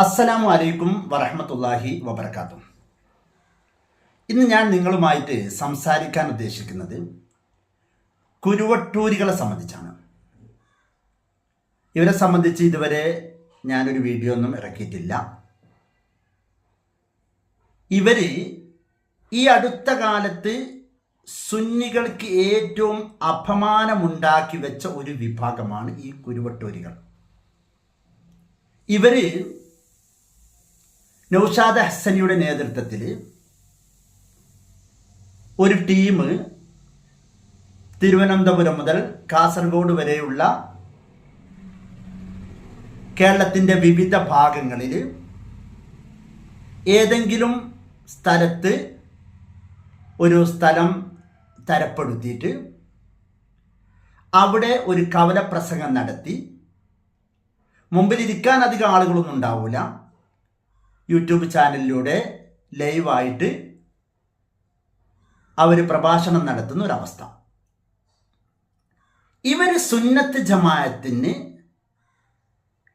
അസ്സലാമു അലൈക്കും വറഹമത്തല്ലാഹി വബർക്കാത്തു ഇന്ന് ഞാൻ നിങ്ങളുമായിട്ട് സംസാരിക്കാൻ ഉദ്ദേശിക്കുന്നത് കുരുവട്ടൂരികളെ സംബന്ധിച്ചാണ്. ഇവരെ സംബന്ധിച്ച് ഇതുവരെ ഞാനൊരു വീഡിയോ ഒന്നും ഇറക്കിയിട്ടില്ല. ഇവർ ഈ അടുത്ത കാലത്ത് സുന്നികൾക്ക് ഏറ്റവും അപമാനമുണ്ടാക്കി വെച്ച ഒരു വിഭാഗമാണ് ഈ കുരുവട്ടൂരികൾ. ഇവർ നൗഷാദ് ഹസ്സനിയുടെ നേതൃത്വത്തിൽ ഒരു ടീം തിരുവനന്തപുരം മുതൽ കാസർഗോഡ് വരെയുള്ള കേരളത്തിന്റെ വിവിധ ഭാഗങ്ങളിൽ ഏതെങ്കിലും സ്ഥലത്ത് ഒരു സ്ഥലം തരപ്പെടുത്തിയിട്ട് അവിടെ ഒരു കവല പ്രസംഗം നടത്തി. മുമ്പിലിരിക്കാൻ അധികം ആളുകളൊന്നും ഉണ്ടാവില്ല യൂട്യൂബ് ചാനലിലൂടെ ലൈവായിട്ട് അവർ പ്രഭാഷണം നടത്തുന്ന ഒരവസ്ഥ. ഇവർ സുന്നത്ത് ജമായത്തിന്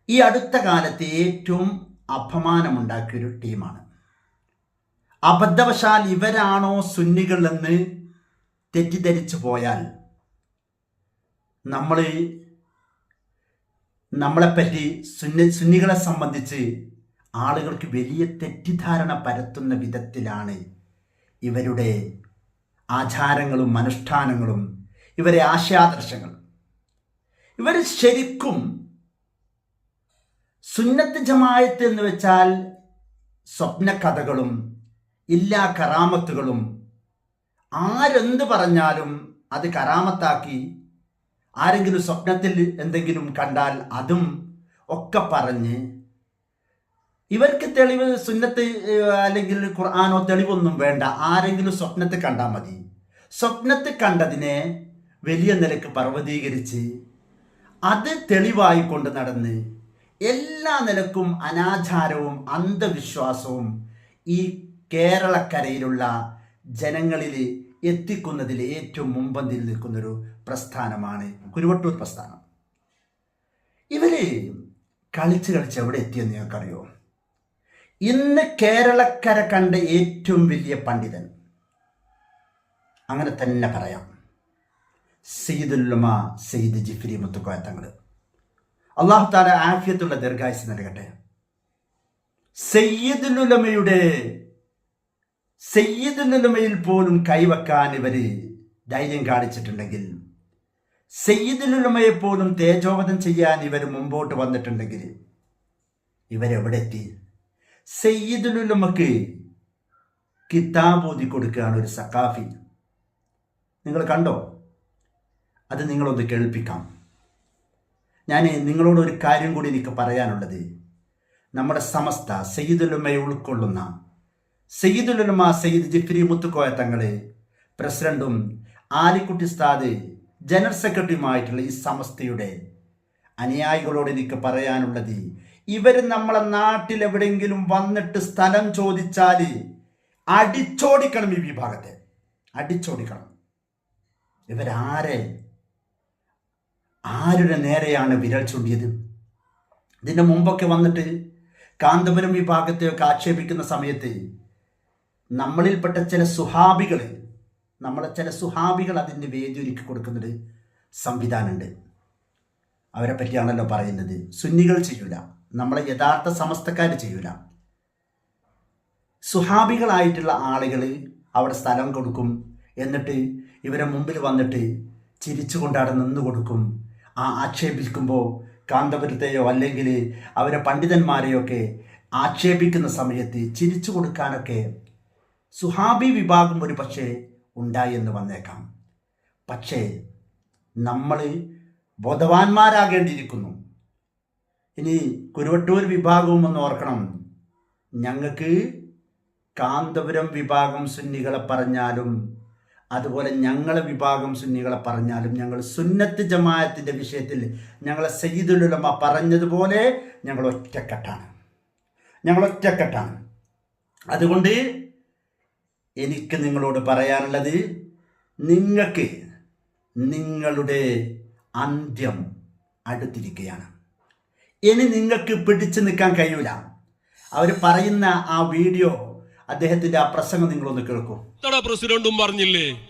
ഈ അടുത്ത കാലത്ത് ഏറ്റവും അപമാനമുണ്ടാക്കിയൊരു ടീമാണ്. അബദ്ധവശാൽ ഇവരാണോ സുന്നികളെന്ന് തെറ്റിദ്ധരിച്ചു പോയാൽ നമ്മൾ നമ്മളെപ്പറ്റി സുന്നി സുന്നികളെ സംബന്ധിച്ച് ആളുകൾക്ക് വലിയ തെറ്റിദ്ധാരണ പരത്തുന്ന വിധത്തിലാണ് ഇവരുടെ ആചാരങ്ങളും അനുഷ്ഠാനങ്ങളും ഇവരെ ആശയാദർശങ്ങൾ ഇവർ ശരിക്കും സുന്നത്ത് ജമായത്ത് എന്ന് വെച്ചാൽ സ്വപ്നകഥകളും ഇല്ലാ കറാമത്തുകളും. ആരെന്ത് പറഞ്ഞാലും അത് കറാമത്താക്കി ആരെങ്കിലും സ്വപ്നത്തിൽ എന്തെങ്കിലും കണ്ടാൽ അതും ഒക്കെ പറഞ്ഞ് ഇവർക്ക് തെളിവ് സുന്നത്ത് അല്ലെങ്കിൽ ഖുർആാനോ തെളിവൊന്നും വേണ്ട. ആരെങ്കിലും സ്വപ്നത്തെ കണ്ടാൽ മതി. സ്വപ്നത്തെ കണ്ടതിനെ വലിയ നിലയ്ക്ക് പർവതീകരിച്ച് അത് തെളിവായി കൊണ്ട് നടന്ന് എല്ലാ നിലക്കും അനാചാരവും അന്ധവിശ്വാസവും ഈ കേരളക്കരയിലുള്ള ജനങ്ങളിൽ എത്തിക്കുന്നതിൽ ഏറ്റവും മുമ്പന്തിൽ നിൽക്കുന്നൊരു പ്രസ്ഥാനമാണ് കുരുവട്ടൂർ പ്രസ്ഥാനം. ഇവർ കളിച്ച് കളിച്ച് എവിടെ എത്തിയെന്ന് നിങ്ങൾക്കറിയോ? ഇന്ന് കേരളക്കര കണ്ട ഏറ്റവും വലിയ പണ്ഡിതൻ. അങ്ങനെ തന്നെ പറയാം. സെയ്ദുല്ലുമ സെയ്ദ് ജിഫിരി മുത്തുക്കോയ തങ്ങൾ അള്ളാഹു താല ആഫിയത്തുള്ള ദീർഘായുസ് നൽകട്ടെ. സെയ്യദുലുലമയുടെ സെയ്യദുലുലമയിൽ പോലും കൈവക്കാൻ ഇവർ ധൈര്യം കാണിച്ചിട്ടുണ്ടെങ്കിൽ സെയ്യദുലുലമയെ പോലും തേജോവധം ചെയ്യാൻ ഇവർ മുമ്പോട്ട് വന്നിട്ടുണ്ടെങ്കിൽ ഇവരെവിടെ എത്തി സയ്യിദുലുലമക്ക് കിതാബ് ഓതി കൊടുക്കുകയാണ് ഒരു സക്കാഫി നിങ്ങൾ കണ്ടോ? അത് നിങ്ങളൊന്ന് കേൾപ്പിക്കാം. ഞാൻ നിങ്ങളോട് ഒരു കാര്യം കൂടി എനിക്ക് പറയാനുള്ളത്. നമ്മുടെ സമസ്ത സയ്യിദുലുമയെ ഉൾക്കൊള്ളുന്ന സയ്യിദുലുമ സയ്യിദ് ജിഫ്രി മുത്തുക്കോയ തങ്ങളെ പ്രസിഡന്റും ആലിക്കുട്ടി സ്ഥാദ് ജനറൽ സെക്രട്ടറിയുമായിട്ടുള്ള ഈ സമസ്തയുടെ അനുയായികളോട് എനിക്ക് പറയാനുള്ളത് ഇവർ നമ്മളെ നാട്ടിൽ എവിടെയെങ്കിലും വന്നിട്ട് സ്ഥലം ചോദിച്ചാൽ അടിച്ചോടിക്കണം ഈ വിഭാഗത്തെ. അടിച്ചോടിക്കണം. ഇവരാരെ? ആരുടെ നേരെയാണ് വിരൽ ചൂണ്ടിയത്? ഇതിന്റെ മുമ്പൊക്കെ വന്നിട്ട് കാന്തപുരം വിഭാഗത്തെയൊക്കെ ആക്ഷേപിക്കുന്ന സമയത്ത് നമ്മളിൽപ്പെട്ട ചില സുഹാബികൾ നമ്മളെ ചില സുഹാബികൾ അതിന് വേദി ഒരുക്കി കൊടുക്കുന്നൊരു സംവിധാനമുണ്ട്. അവരെ പറ്റിയാണല്ലോ പറയുന്നത്. സുന്നികൾ ചെയ്യൂല. നമ്മളെ യഥാർത്ഥ സമസ്തക്കാർ ചെയ്യൂല. സുഹാബികളായിട്ടുള്ള ആളുകൾ അവിടെ സ്ഥലം കൊടുക്കും. എന്നിട്ട് ഇവരെ മുമ്പിൽ വന്നിട്ട് ചിരിച്ചുകൊണ്ട് അവിടെ നിന്ന് കൊടുക്കും. ആ ആക്ഷേപിക്കുമ്പോൾ കാന്തപുരത്തെയോ അല്ലെങ്കിൽ അവരെ പണ്ഡിതന്മാരെയൊക്കെ ആക്ഷേപിക്കുന്ന സമയത്ത് ചിരിച്ചു കൊടുക്കാനൊക്കെ സുഹാബി വിഭാഗം ഒരു പക്ഷേ ഉണ്ടായി എന്ന് വന്നേക്കാം. പക്ഷേ നമ്മൾ ബോധവാന്മാരാകേണ്ടിയിരിക്കുന്നു. ഇനി കുരുവട്ടൂർ വിഭാഗവും ഒന്ന് ഓർക്കണം. ഞങ്ങൾക്ക് കാന്തപുരം വിഭാഗം സുന്നികളെ പറഞ്ഞാലും അതുപോലെ ഞങ്ങളെ വിഭാഗം സുന്നികളെ പറഞ്ഞാലും ഞങ്ങൾ സുന്നത്ത് ജമായത്തിന്റെ വിഷയത്തിൽ ഞങ്ങളെ സയ്യിദുലുലമ പറഞ്ഞതുപോലെ ഞങ്ങൾ ഒറ്റക്കെട്ടാണ്. ഞങ്ങൾ ഒറ്റക്കെട്ടാണ്. അതുകൊണ്ട് എനിക്ക് നിങ്ങളോട് പറയാനുള്ളത് നിങ്ങൾക്ക് നിങ്ങളുടെ അന്ത്യം അടുത്തിരിക്കുകയാണ്. ഇനി നിങ്ങൾക്ക് പിടിച്ചു നിൽക്കാൻ കഴിയൂല. അവർ പറയുന്ന ആ വീഡിയോ അദ്ദേഹത്തിന്റെ ആ പ്രസംഗം നിങ്ങളൊന്ന് കേൾക്കൂ. പ്രസിഡന്റും പറഞ്ഞില്ലേ?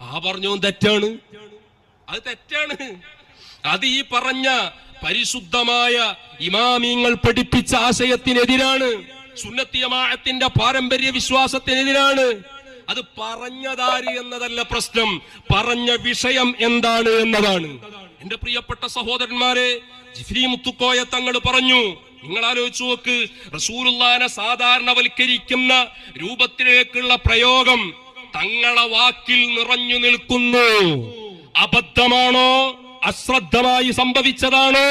ആ പറഞ്ഞോ തെറ്റാണ്. അത് തെറ്റാണ്. അത് ഈ പറഞ്ഞ പരിശുദ്ധമായ ഇമാമിങ്ങൾ പഠിപ്പിച്ച ആശയത്തിനെതിരാണ്. സുന്നത്തിയമാഴത്തിന്റെ പാരമ്പര്യ വിശ്വാസത്തിനെതിരാണ്. അത് പറഞ്ഞതാര് എന്നതല്ല പ്രശ്നം. പറഞ്ഞ വിഷയം എന്താണ് എന്നതാണ്. എന്റെ പ്രിയപ്പെട്ട സഹോദരന്മാരെ ജിഫ്രി മുത്തുക്കോയ തങ്ങൾ പറഞ്ഞു നിങ്ങൾ ആലോചിച്ചു നോക്ക് റസൂലുല്ലാനെ സാധാരണവൽക്കരിക്കുന്ന രൂപത്തിലേക്കുള്ള പ്രയോഗം തങ്ങളെ വാക്കിൽ നിറഞ്ഞു നിൽക്കുന്നു. അബദ്ധമാണോ? അശ്രദ്ധമായി സംഭവിച്ചതാണോ?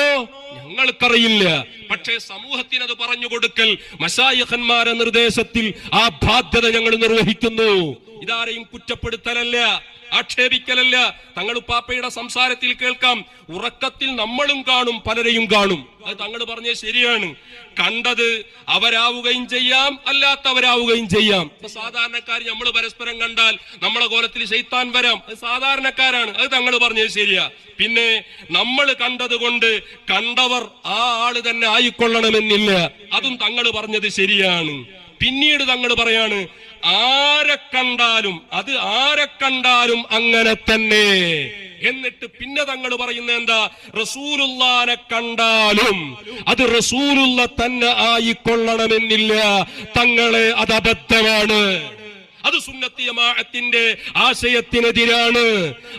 ഞങ്ങൾക്കറിയില്ല. പക്ഷേ സമൂഹത്തിന് അത് പറഞ്ഞു കൊടുക്കൽ മഷായഖന്മാരെ നിർദ്ദേശത്തിൽ ആ ബാധ്യത ഞങ്ങൾ നിർവഹിക്കുന്നു. ഇതാരെയും കുറ്റപ്പെടുത്തലല്ല ആക്ഷേപിക്കലല്ല. തങ്ങൾ പാപ്പയുടെ സംസാരത്തിൽ കേൾക്കാം. ഉറക്കത്തിൽ നമ്മളും കാണും പലരെയും കാണും. അത് തങ്ങൾ പറഞ്ഞത് ശരിയാണ്. കണ്ടത് അവരാവുകയും ചെയ്യാം അല്ലാത്തവരാവുകയും ചെയ്യാം. സാധാരണക്കാർ നമ്മൾ പരസ്പരം കണ്ടാൽ നമ്മളെ കോലത്തിൽ ശൈത്താൻ വരാം. അത് സാധാരണക്കാരാണ്. അത് തങ്ങൾ പറഞ്ഞത് ശരിയാ. പിന്നെ നമ്മൾ കണ്ടത് കൊണ്ട് കണ്ടവർ ആ ആൾ തന്നെ ആയിക്കൊള്ളണമെന്നില്ല. അതും തങ്ങൾ പറഞ്ഞത് ശരിയാണ്. പിന്നീട് തങ്ങൾ പറയാണ് ആരെ കണ്ടാലും അത് ആരെ കണ്ടാലും അങ്ങനെ തന്നെ. എന്നിട്ട് പിന്നെ തങ്ങൾ പറയുന്ന എന്താ റസൂലുള്ളാനെ കണ്ടാലും അത് റസൂലുള്ള തന്നെ ആയിക്കൊള്ളണമെന്നില്ല. തങ്ങളെ അത് അബദ്ധമാണ്. അത് സുന്നത്തിയമാഅത്തിന്റെ ആശയത്തിനെതിരാണ്.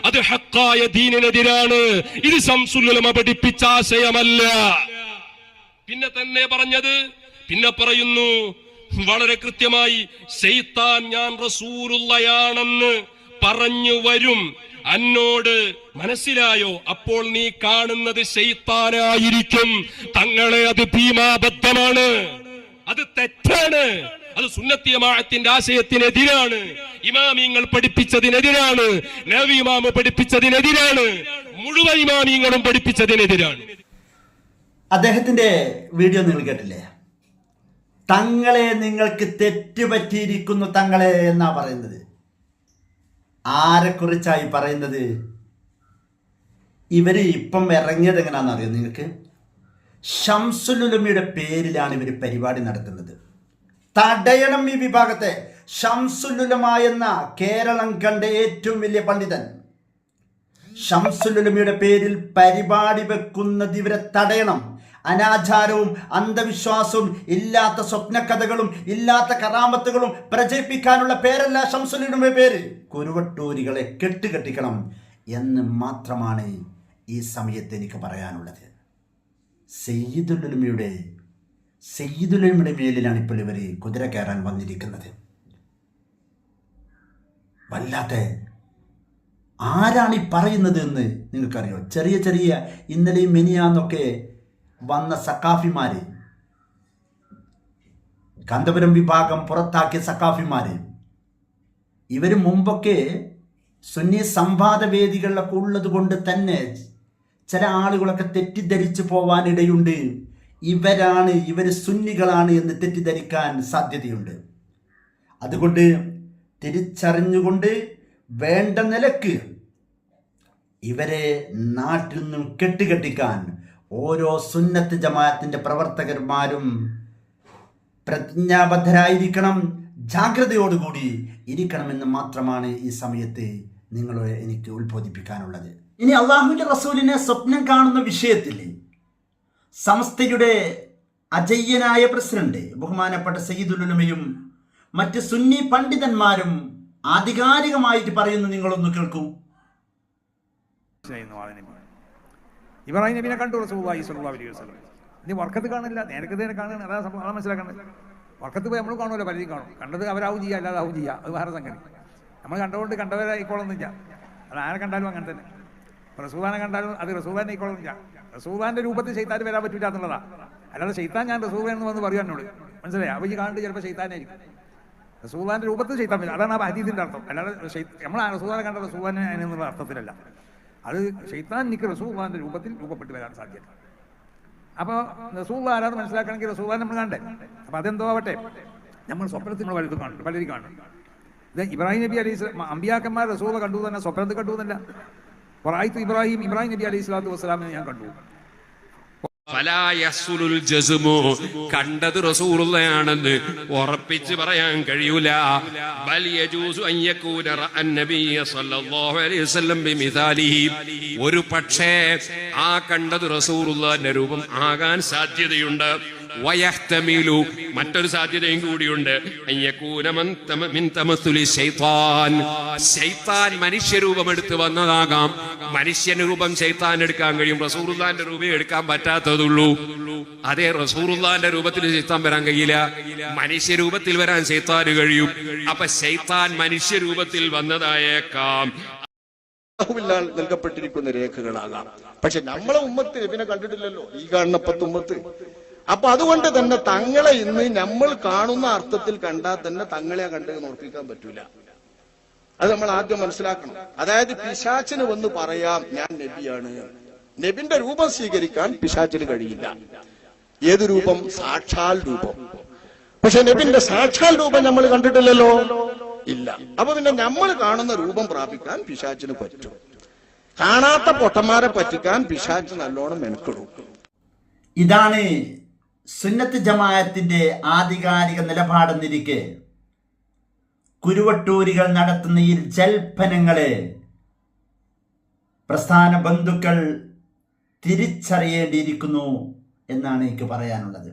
അത് ഹക്കായ ദീനിനെതിരാണ്. ഇത് സംസുല്ലുലമ പഠിപ്പിച്ച ആശയമല്ല. പിന്നെ തന്നെ പറഞ്ഞത് പിന്നെ പറയുന്നു വളരെ കൃത്യമായി സെയ്ത്താൻ ഞാൻ റസൂലുള്ളയാണെന്ന് പറഞ്ഞു വരും. അന്നോട് മനസ്സിലായോ? അപ്പോൾ നീ കാണുന്നത് ശൈത്താനായിരിക്കും. തങ്ങളെ അത് ഭീമാബദ്ധമാണ്. അത് തെറ്റാണ്. അത് സുന്നത്തിയമാഴത്തിന്റെ ആശയത്തിനെതിരാണ്. ഇമാമിങ്ങൾ പഠിപ്പിച്ചതിനെതിരാണ്. നവി ഇമാമ് പഠിപ്പിച്ചതിനെതിരാണ്. മുഴുവൻ ഇമാമിങ്ങളും പഠിപ്പിച്ചതിനെതിരാണ്. അദ്ദേഹത്തിന്റെ വീഡിയോ നിങ്ങൾ കേട്ടില്ലേ? തങ്ങളെ നിങ്ങൾക്ക് തെറ്റുപറ്റിയിരിക്കുന്നു തങ്ങളെ എന്നാ പറയുന്നത്? ആരെക്കുറിച്ചായി പറയുന്നത്? ഇവർ ഇപ്പം ഇറങ്ങിയത് എങ്ങനെയാണെന്ന് അറിയോ നിങ്ങൾക്ക്? ഷംസുലുലമിയുടെ പേരിലാണ് ഇവർ പരിപാടി നടത്തുന്നത്. തടയണം ഈ വിഭാഗത്തെ. ഷംസുലുലമ എന്ന കേരളം കണ്ട ഏറ്റവും വലിയ പണ്ഡിതൻ. ഷംസുലുലമിയുടെ പേരിൽ പരിപാടി വെക്കുന്നത് ഇവരെ തടയണം. അനാചാരവും അന്ധവിശ്വാസവും ഇല്ലാത്ത സ്വപ്നകഥകളും ഇല്ലാത്ത കറാമത്തുകളും പ്രചരിപ്പിക്കാനുള്ള പേരല്ല ശംസുലിനുമേ പേര്. കുരുവട്ടൂരികളെ കെട്ടുകെട്ടിക്കണം എന്ന് മാത്രമാണ് ഈ സമയത്ത് എനിക്ക് പറയാനുള്ളത്. സെയ്യിദുലുമയുടെ സെയ്യിദുലുമയുടെ മേലിലാണ് ഇപ്പോൾ ഇവർ കുതിര കയറാൻ വന്നിരിക്കുന്നത്. വല്ലാത്ത ആരാണ് ഈ പറയുന്നത് എന്ന് നിങ്ങൾക്കറിയോ? ചെറിയ ചെറിയ ഇന്നലെയും മെനിയാന്നൊക്കെ വന്ന സക്കാഫിമാരെ കാന്തപുരം വിഭാഗം പുറത്താക്കിയ സക്കാഫിമാരെ ഇവർ മുമ്പൊക്കെ സുന്നി സംവാദ വേദികളിലൊക്കെ ഉള്ളത് കൊണ്ട് തന്നെ ചില ആളുകളൊക്കെ തെറ്റിദ്ധരിച്ചു പോവാനിടയുണ്ട്. ഇവരാണ് ഇവർ സുന്നികളാണ് എന്ന് തെറ്റിദ്ധരിക്കാൻ സാധ്യതയുണ്ട്. അതുകൊണ്ട് തിരിച്ചറിഞ്ഞുകൊണ്ട് വേണ്ട നിലയ്ക്ക് ഇവരെ നാട്ടിൽ നിന്നും കെട്ടുകെട്ടിക്കാൻ ഓരോ സുന്നത്ത് ജമാഅത്തിന്റെ പ്രവർത്തകന്മാരും പ്രതിജ്ഞാബദ്ധരായിരിക്കണം ജാഗ്രതയോടുകൂടി ഇരിക്കണമെന്ന് മാത്രമാണ് ഈ സമയത്ത് നിങ്ങളെ എനിക്ക് ഉത്ബോധിപ്പിക്കാനുള്ളത്. ഇനി അള്ളാഹുവിന്റെ റസൂലിനെ സ്വപ്നം കാണുന്ന വിഷയത്തിൽ സംസ്ഥയുടെ അജയ്യനായ പ്രസിഡന്റ് ബഹുമാനപ്പെട്ട സയ്യിദുലുലമയും മറ്റ് സുന്നി പണ്ഡിതന്മാരും ആധികാരികമായിട്ട് പറയുന്നു നിങ്ങളൊന്ന് കേൾക്കൂ. ഇബ്രാഹിം നബിനെ കണ്ടു റസൂലുള്ളാഹി സ്വല്ലല്ലാഹു അലൈഹി വസ്ലം ഇനി വർക്കത്ത് കാണില്ല നേരത്തെ നേരെ കാണുകയാണ്. അതാ സംഭവം അതാ മനസ്സിലാക്കുന്നത് വർക്കത്ത് പോയി നമ്മൾ കാണുമല്ലോ പലരും കാണും. കണ്ടത് അവരാവും ചെയ്യുക അല്ലാതെ ആവും ചെയ്യുക അത് വേറെ സംഗതി. നമ്മൾ കണ്ടുകൊണ്ട് കണ്ടവരായിക്കോളൊന്നുമില്ല അത് ആരെ കണ്ടാലും അങ്ങനെ തന്നെ. റസൂബാനെ കണ്ടാലും അത് റസൂദാനെ ആയിക്കോളൊന്നുമില്ല റസൂദാന്റെ രൂപത്തിൽ ചെയ്താൽ വരാൻ പറ്റില്ല അല്ലാതെ ചെയ്താൻ ഞാൻ റസൂദ എന്ന് വന്ന് പറയാൻ എന്നോട്. മനസ്സിലായി? അപ്പോൾ ഈ കാണുന്നത് ചിലപ്പോൾ ചെയ്താനായിരിക്കും റസൂദാന്റെ രൂപത്തിൽ ശൈത്താൻ പറ്റില്ല അതാണ് ആ ഹദീസിന്റെ അർത്ഥം. അല്ലാതെ നമ്മൾ ആ റസൂദാനെ കണ്ട റസൂദാനെ എന്നുള്ള അർത്ഥത്തിലല്ല. അത് ഷെയ്ത്താൻ നിക്ക് റസൂള്ളാന്റെ രൂപത്തിൽ രൂപപ്പെട്ട് വരാൻ സാധ്യത. അപ്പോൾ റസൂള്ള ആരാന്ന് മനസ്സിലാക്കണമെങ്കിൽ റസൂള്ളാൻ നമ്മൾ കണ്ടേ അപ്പോൾ അതെന്തോ ആവട്ടെ? നമ്മൾ സ്വപ്നത്തിൽ നമ്മൾ വലുത് കാണും പലരും കാണും ഇത് ഇബ്രാഹിം നബി അലൈഹി സ്വലാം അമ്പിയാക്കന്മാർ റസൂള കണ്ടു തന്നെ സ്വപ്നത്തിൽ കണ്ടു എന്നല്ല. ഇബ്രാഹിം ഇബ്രാഹിം നബി അലൈഹി സ്വലാത്തു വസ്സലാമിനെ ഞാൻ കണ്ടു. കണ്ടത് റസൂറുള്ളയാണെന്ന് ഉറപ്പിച്ച് പറയാൻ കഴിയൂല. ഒരു പക്ഷേ ആ കണ്ടത് റസൂറുള്ള രൂപം ആകാൻ സാധ്യതയുണ്ട്. വയഹ്തമിലു. മറ്റൊരു സാധ്യതയും കൂടിയുണ്ട്. ശൈത്താൻ. മനുഷ്യരൂപം എടുത്ത് വന്നതാകാം. മനുഷ്യന് രൂപം ശൈത്താൻ എടുക്കാൻ കഴിയും. റസൂറുല്ലാന്റെ രൂപം എടുക്കാൻ പറ്റാത്തതുള്ളൂ. അതേ റസൂറുല്ലാന്റെ രൂപത്തിൽ ശൈത്താൻ വരാൻ കഴിയില്ല. മനുഷ്യരൂപത്തിൽ വരാൻ ശൈത്താൻ കഴിയും. അപ്പൊ ശൈത്താൻ മനുഷ്യരൂപത്തിൽ വന്നതായേക്കാം. നൽകപ്പെട്ടിരിക്കുന്ന രേഖകളാകാം. പക്ഷെ നമ്മളെ ഉമ്മത്ത് നബിനെ കണ്ടിട്ടില്ലല്ലോ? ഈ കാണുന്ന പത്ത് ഉമ്മത്ത്. അപ്പൊ അതുകൊണ്ട് തന്നെ തങ്ങളെ ഇന്ന് നമ്മൾ കാണുന്ന അർത്ഥത്തിൽ കണ്ടാൽ തന്നെ തങ്ങളെ കണ്ടെന്ന് ഓർപ്പിക്കാൻ പറ്റൂല. അത് നമ്മൾ ആദ്യം മനസ്സിലാക്കണം. അതായത് പിശാച്ചിന് വന്ന് പറയാം ഞാൻ നബിയാണ്. നബിന്റെ രൂപം സ്വീകരിക്കാൻ പിശാച്ചിന് കഴിയില്ല. ഏത് രൂപം? സാക്ഷാൽ രൂപം. പക്ഷെ നബിന്റെ സാക്ഷാൽ രൂപം നമ്മൾ കണ്ടിട്ടില്ലല്ലോ? ഇല്ല. അപ്പൊ പിന്നെ നമ്മൾ കാണുന്ന രൂപം പ്രാപിക്കാൻ പിശാച്ചിന് പറ്റും. കാണാത്ത പൊട്ടന്മാരെ പറ്റിക്കാൻ പിശാച്ച് നല്ലോണം മെനക്കെടുക്കും ഇതാണ് സുന്നത്ത് ജമാഅത്തിന്റെ ആധികാരിക നിലപാടെന്നിരിക്കെ കുരുവട്ടൂരികൾ നടത്തുന്ന ഈ ജൽപ്പനങ്ങളെ പ്രസ്ഥാന ബന്ധുക്കൾ തിരിച്ചറിയേണ്ടിയിരിക്കുന്നു എന്നാണ് എനിക്ക് പറയാനുള്ളത്.